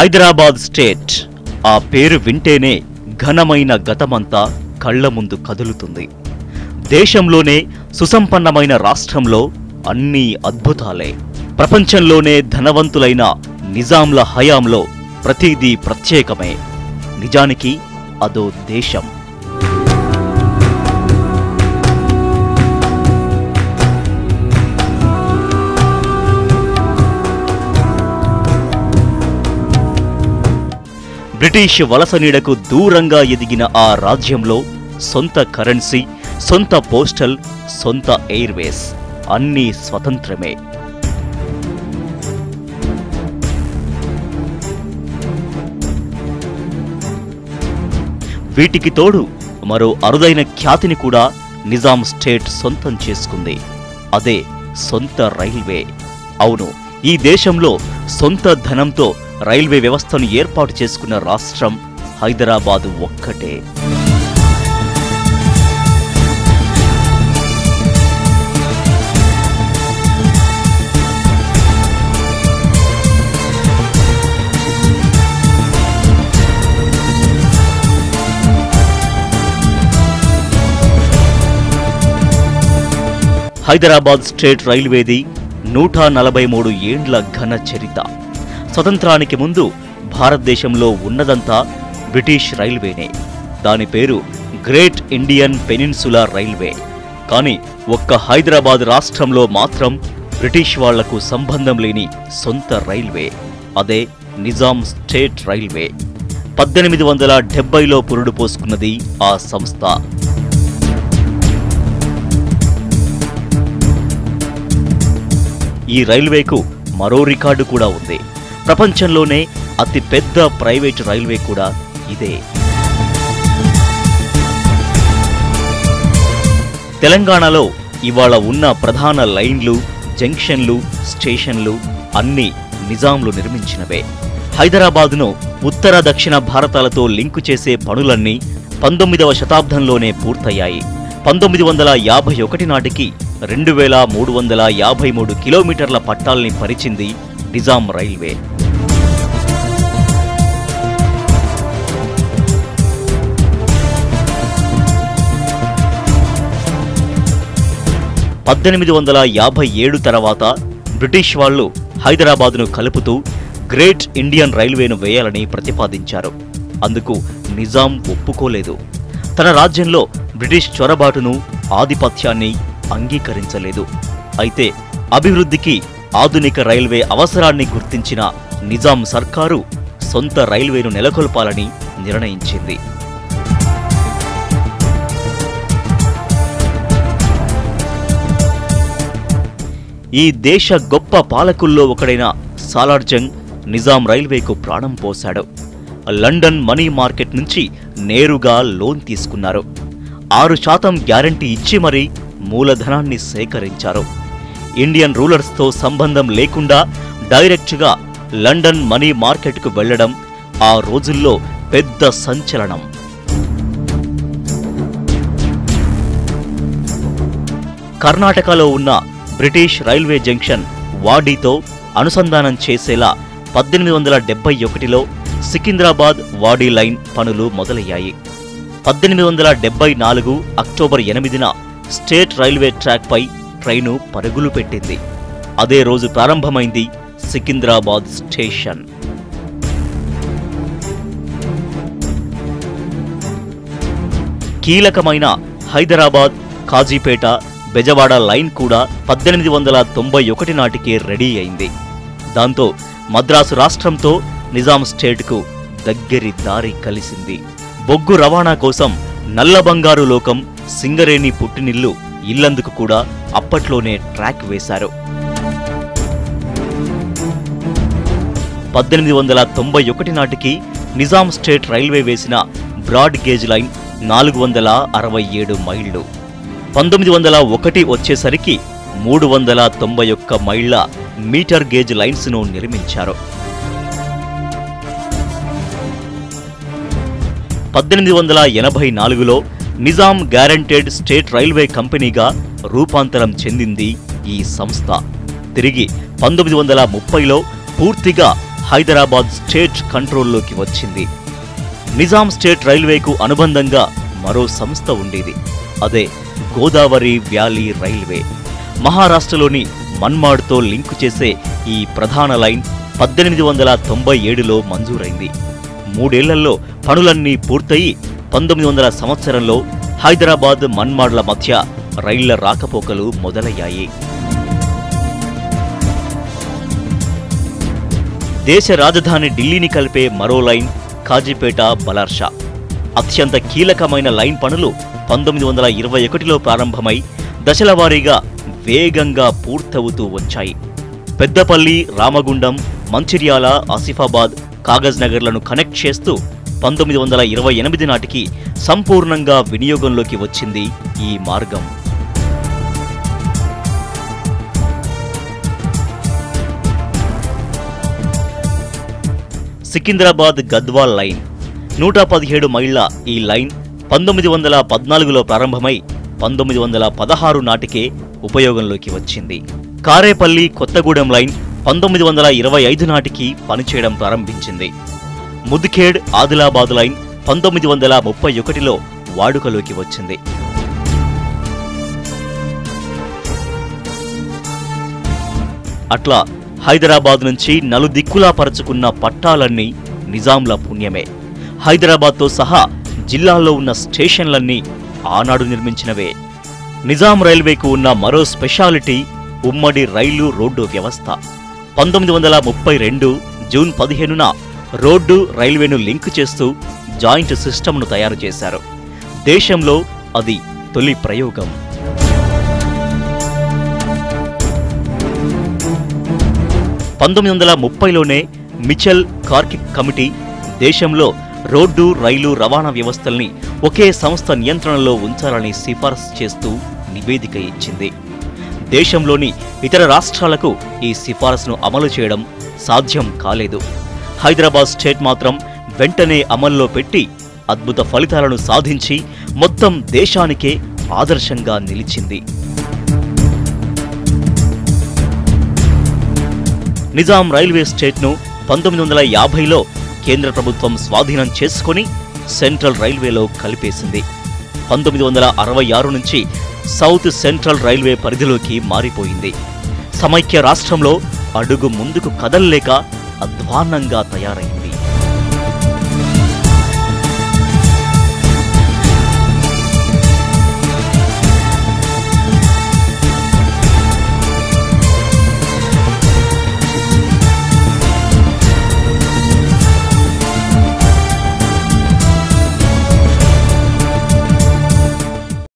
Hyderabad state. ఆ పేరు వింటేనే ఘనమైన గతమంతా కళ్ళ ముందు కదులుతుంది. దేశంలోనే సుసంపన్నమైన రాష్ట్రంలో అన్నీ అద్భుతాలే. ప్రపంచంలోనే ధనవంతులైన నిజాంల హయాంలో ప్రతిదీ ప్రత్యేకమే. నిజానికి అదో దేశం. బ్రిటిష్ వలస నీడకు దూరంగా ఎదిగిన ఆ రాజ్యంలో సొంత కరెన్సీ సొంత పోస్టల్ సొంత ఎయిర్వేస్ అన్నీ స్వతంత్రమే. వీటికి తోడు మరో అరుదైన ఖ్యాతిని కూడా నిజాం స్టేట్ సొంతం చేసుకుంది. అదే సొంత రైల్వే. అవును ఈ దేశంలో సొంత ధనంతో రైల్వే వ్యవస్థను ఏర్పాటు చేసుకున్న రాష్ట్రం హైదరాబాదు ఒక్కటే. హైదరాబాద్ స్టేట్ రైల్వేది నూట నలభై మూడు ఏండ్ల ఘన చరిత్ర స్వతంత్రానికి ముందు భారతదేశంలో ఉన్నదంతా బ్రిటిష్ రైల్వేనే. దాని పేరు గ్రేట్ ఇండియన్ పెనిన్సులా రైల్వే. కానీ ఒక్క హైదరాబాద్ రాష్ట్రంలో మాత్రం బ్రిటిష్ వాళ్ళకు సంబంధం లేని సొంత రైల్వే. అదే నిజాం స్టేట్ రైల్వే. పద్దెనిమిది వందల డెబ్బైలో పురుడు పోసుకున్నది ఆ సంస్థ. ఈ రైల్వేకు మరో రికార్డు కూడా ఉంది. ప్రపంచంలోనే అతిపెద్ద ప్రైవేట్ రైల్వే కూడా ఇదే. తెలంగాణలో ఇవాళ ఉన్న ప్రధాన లైన్లు జంక్షన్లు స్టేషన్లు అన్నీ నిజాంలు నిర్మించినవే. హైదరాబాదును ఉత్తర దక్షిణ భారతాలతో లింకు చేసే పనులన్నీ పంతొమ్మిదవ శతాబ్దంలోనే పూర్తయ్యాయి. పంతొమ్మిది వందల యాభై ఒకటి నాటికి రెండు వేల మూడు వందల యాభై మూడు కిలోమీటర్ల పట్టాల్ని పరిచింది నిజాం రైల్వే. పద్దెనిమిది వందల యాభై ఏడు తర్వాత బ్రిటిష్ వాళ్ళు హైదరాబాదును కలుపుతూ గ్రేట్ ఇండియన్ రైల్వేను వేయాలని ప్రతిపాదించారు. అందుకు నిజాం ఒప్పుకోలేదు. తన రాజ్యంలో బ్రిటిష్ చొరబాటును ఆధిపత్యాన్ని అంగీకరించలేదు. అయితే అభివృద్ధికి ఆధునిక రైల్వే అవసరాన్ని గుర్తించిన నిజాం సర్కారు సొంత రైల్వేను నెలకొల్పాలని నిర్ణయించింది. ఈ దేశ గొప్ప పాలకుల్లో ఒకడైన సాలార్జంగ్ నిజాం రైల్వేకు ప్రాణం పోశాడు. లండన్ మనీ మార్కెట్ నుంచి నేరుగా లోన్ తీసుకున్నారు. ఆరు శాతం గ్యారంటీ ఇచ్చి మరీ మూలధనాన్ని సేకరించారు. ఇండియన్ రూలర్స్తో సంబంధం లేకుండా డైరెక్ట్గా లండన్ మనీ మార్కెట్కు వెళ్ళడం ఆ రోజుల్లో పెద్ద సంచలనం. కర్ణాటకలో ఉన్న బ్రిటిష్ రైల్వే జంక్షన్ వాడీతో అనుసంధానం చేసేలా పద్దెనిమిది వందల డెబ్బై ఒకటిలో సికింద్రాబాద్ వాడీ లైన్ పనులు మొదలయ్యాయి. పద్దెనిమిది వందల డెబ్బై నాలుగు అక్టోబర్ ఎనిమిదిన స్టేట్ రైల్వే ట్రాక్పై ట్రైను పరుగులు పెట్టింది. అదే రోజు ప్రారంభమైంది సికింద్రాబాద్ స్టేషన్. కీలకమైన హైదరాబాద్ కాజీపేట బెజవాడ లైన్ కూడా పద్దెనిమిది వందల తొంభై ఒకటి నాటికే రెడీ అయింది. దాంతో మద్రాసు రాష్ట్రంతో నిజాం స్టేట్కు దగ్గరి దారి కలిసింది. బొగ్గు రవాణా కోసం నల్ల బంగారు లోకం సింగరేణి పుట్టినిల్లు ఇల్లందుకు కూడా అప్పట్లోనే ట్రాక్ వేశారు. పద్దెనిమిది వందల తొంభై ఒకటి నాటికి నిజాం స్టేట్ రైల్వే వేసిన బ్రాడ్ గేజ్ లైన్ నాలుగు వందల అరవై ఏడు మైళ్ళు. పంతొమ్మిది వందల ఒకటి వచ్చేసరికి మూడు వందల తొంభై ఒక్క మైళ్ళ మీటర్ గేజ్ లైన్స్ను నిర్మించారు. పద్దెనిమిది వందల ఎనభై నాలుగులో నిజాం గ్యారంటెడ్ స్టేట్ రైల్వే కంపెనీగా రూపాంతరం చెందింది ఈ సంస్థ. తిరిగి పంతొమ్మిది వందల ముప్పైలో పూర్తిగా హైదరాబాద్ స్టేట్ కంట్రోల్లోకి వచ్చింది. నిజాం స్టేట్ రైల్వేకు అనుబంధంగా మరో సంస్థ ఉండేది. అదే గోదావరి వ్యాలీ రైల్వే. మహారాష్ట్రలోని మన్మాడ్తో లింకు చేసే ఈ ప్రధాన లైన్ పద్దెనిమిది వందల తొంభై ఏడులో మంజూరైంది. మూడేళ్ళలో పనులన్నీ పూర్తయి పంతొమ్మిది వందల సంవత్సరంలో హైదరాబాద్ మన్మాడ్ల మధ్య రైళ్ళ రాకపోకలు మొదలయ్యాయి. దేశ రాజధాని ఢిల్లీని కలిపే మరో లైన్ కాజీపేట బలార్షా. అత్యంత కీలకమైన లైన్ పనులు పంతొమ్మిది వందల ఇరవై ఒకటిలో ప్రారంభమై దశలవారీగా వేగంగా పూర్తవుతూ వచ్చాయి. పెద్దపల్లి రామగుండం మంచిర్యాల ఆసిఫాబాద్ కాగజ్ నగర్లను కనెక్ట్ చేస్తూ పంతొమ్మిది వందల ఇరవై ఎనిమిది నాటికి సంపూర్ణంగా వినియోగంలోకి వచ్చింది ఈ మార్గం. సికింద్రాబాద్ గద్వాల్ లైన్ నూట పదిహేడు మైళ్ళ ఈ లైన్ పంతొమ్మిది వందల పద్నాలుగులో ప్రారంభమై పంతొమ్మిది వందల పదహారు నాటికే ఉపయోగంలోకి వచ్చింది. కారేపల్లి కొత్తగూడెం లైన్ పంతొమ్మిది వందల ఇరవై ఐదు నాటికి పనిచేయడం ప్రారంభించింది. ముద్ఖేడ్ ఆదిలాబాద్ లైన్ పంతొమ్మిది వందల ముప్పై ఒకటిలో వాడుకలోకి వచ్చింది. అట్లా హైదరాబాద్ నుంచి నలుదిక్కులా పరచుకున్న పట్టాలన్నీ నిజాంల పుణ్యమే. హైదరాబాద్తో సహా జిల్లాల్లో ఉన్న స్టేషన్లన్నీ ఆనాడు నిర్మించినవే. నిజాం రైల్వేకు ఉన్న మరో స్పెషాలిటీ ఉమ్మడి రైలు రోడ్డు వ్యవస్థ. పంతొమ్మిది వందల ముప్పై రెండు జూన్ పదిహేనున రోడ్డు రైల్వేను లింక్ చేస్తూ జాయింట్ సిస్టమ్ను తయారు చేశారు. దేశంలో అది తొలి ప్రయోగం. పంతొమ్మిది వందల ముప్పైలోనే మిచెల్ కార్కిక్ కమిటీ దేశంలో రోడ్డు రైలు రవాణా వ్యవస్థల్ని ఒకే సంస్థ నియంత్రణలో ఉంచాలని సిఫారసు చేస్తూ నివేదిక ఇచ్చింది. దేశంలోని ఇతర రాష్ట్రాలకు ఈ సిఫారసును అమలు చేయడం సాధ్యం కాలేదు. హైదరాబాద్ స్టేట్ మాత్రం వెంటనే అమల్లో పెట్టి అద్భుత ఫలితాలను సాధించి మొత్తం దేశానికే ఆదర్శంగా నిలిచింది. నిజాం రైల్వే స్టేట్ను పంతొమ్మిది వందల యాభైలో కేంద్ర ప్రభుత్వం స్వాధీనం చేసుకొని సెంట్రల్ రైల్వేలో కలిపేసింది. పంతొమ్మిది వందల అరవై ఆరు నుంచి సౌత్ సెంట్రల్ రైల్వే పరిధిలోకి మారిపోయింది. సమైక్య రాష్ట్రంలో అడుగు ముందుకు కదల్లేక ಅಧ್ವಾನ್ನಂಗ ತಯಾರೈంది